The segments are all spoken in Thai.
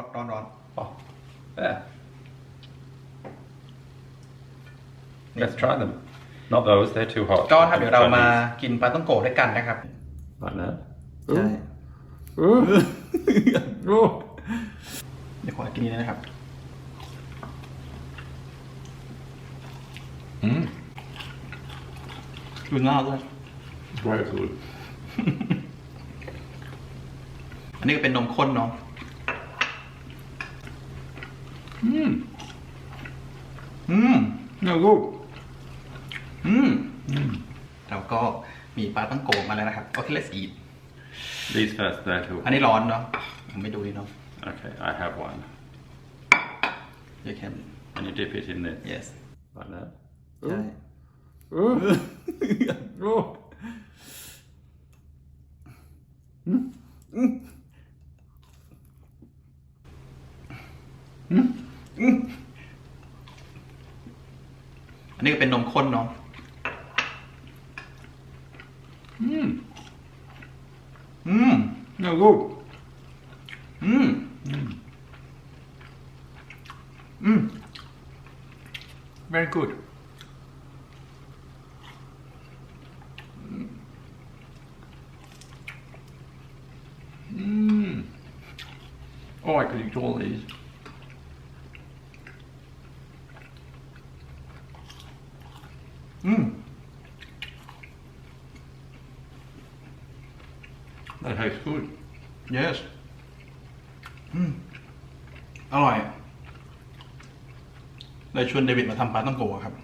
อดตร้อนร้อนอ let's try them not those they're too hot ก็ถ้าเดี๋ยวเรามากินปลาต้องโกะด้วยกันนะครับหวานนะใช่อื้ออื่เดี๋ยวขอกินนี้นะครับ อืมดูน้าด้วย g h t a b o อันนี้ก็เป็นนมข้นเนาะอืมอืมแล้วก็อืมอืมแล้วก็มีปลาตั้งโกมาแล้วนะครับโอเคเลสอีดดีสเตอร์ทูอันนี้ร้อนเนาะไม่ดูดีเนาะโอเค I have one you can and you dip it in this yes like that ใช่โอ้อืมอันนี้ก็เป็นนมข้นเนาะอืมอืมเนี่ยลูกอืมอืม very good อืม oh I could eat all these That tastes good. Yes. ออร่อยเลยชวนเดวิดมาทำปลาตั้งโกะครับ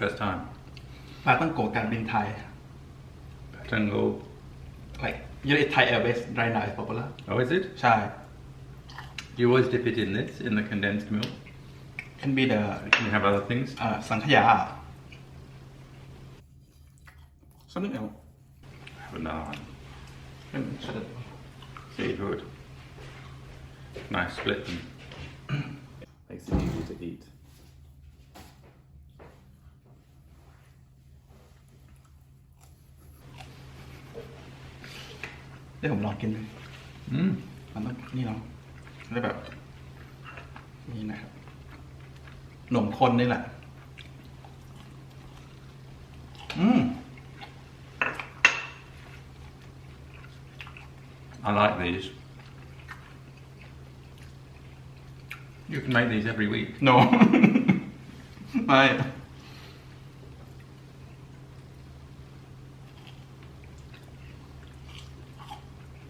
First time. ปลาตั้งโกะการบินไทยั้งโ o like you know Thai Airways right now is popular Oh, is it? ใช่ You always dip it in this, in the condensed milk. can be the Can you have other things? อ่าสังขยาสักนิดหนึ่ง Have another one. See good. Nice split. Makes it easy to eat. เดี๋ยวผมลองกินเลยอืมมันต้องนี่เนาะได้แบบนี่นะครับหนมคนนี่แหละอืม I like these. You can make these every week. No. Hmm? I...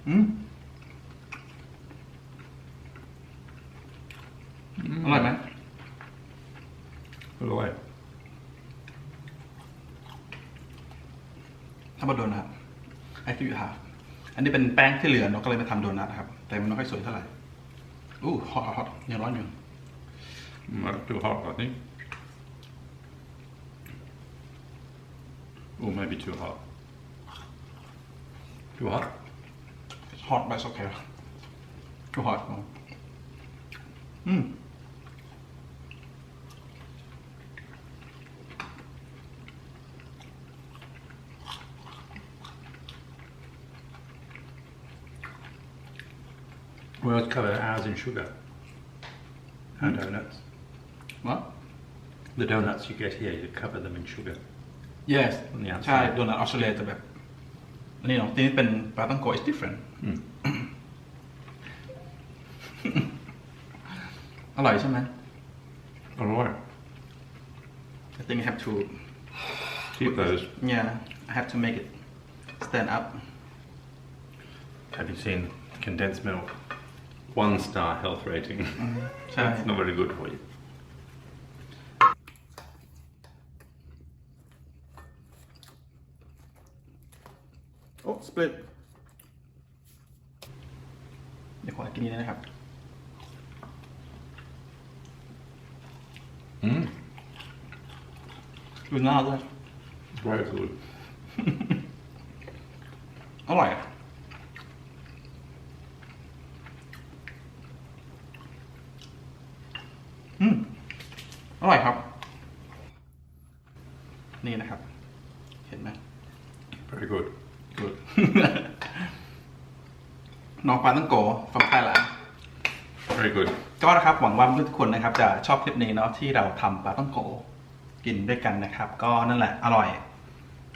Mm. Mm. Hello, mate. Hello. How about donut? I give you have. อันนี้เป็นแป้งที่เหลือเราก็เลยมาทำโดนัทครับแต่มันไม่ค่อยสวยเท่าไหร่อู้ฮอตฮอตยังร้อนอยู่ดูฮอตก่อนน t h i n ้ไม่ a y b e too hot. Too hot? It's hot, b u ก it's okay. Too hot. Mm. We always cover ours in sugar. and mm. donuts. What? The donuts you get here, you cover them in sugar. Yes ใช่ donut Australia จะแบบอันนี้ของที่นี่เป็นปลาตั้งโก is different อร่อยใช่ไหมอร่อย hmm. I think you have to keep those yeah I have to make it stand up have you seen condensed milk one star health rating. so mm-hmm. it's not very good for you. Oh, split. eat Hmm. Good, ดูหน้าด้วย Very good. อร่อยอะ อืมอร่อยครับ นี่นะครับ เห็นไหม Very good good น้องปลาตั้งโกฟังไทยหละ very good ก็นะครับ หวังว่าทุกคนนะครับจะชอบคลิปนี้เนาะที่เราทำปลาต้องโกกินด้วยกันนะครับ ก็นั่นแหละ อร่อย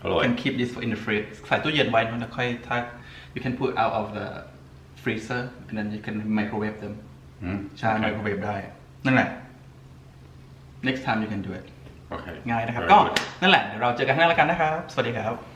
อร่อย can keep this in the fridge ใส่ตู้เย็นไว้นะแล้วค่อยถ้า you can put out of the freezer and then you can microwave them มใช่ microwave ได้นั่นแหละ next time you can do it โอเคง่ายนะครับ ก็นั่นแหละเดี๋ยวเราเจอกันข้างหน้าแล้วกันนะครับ สวัสดีครับ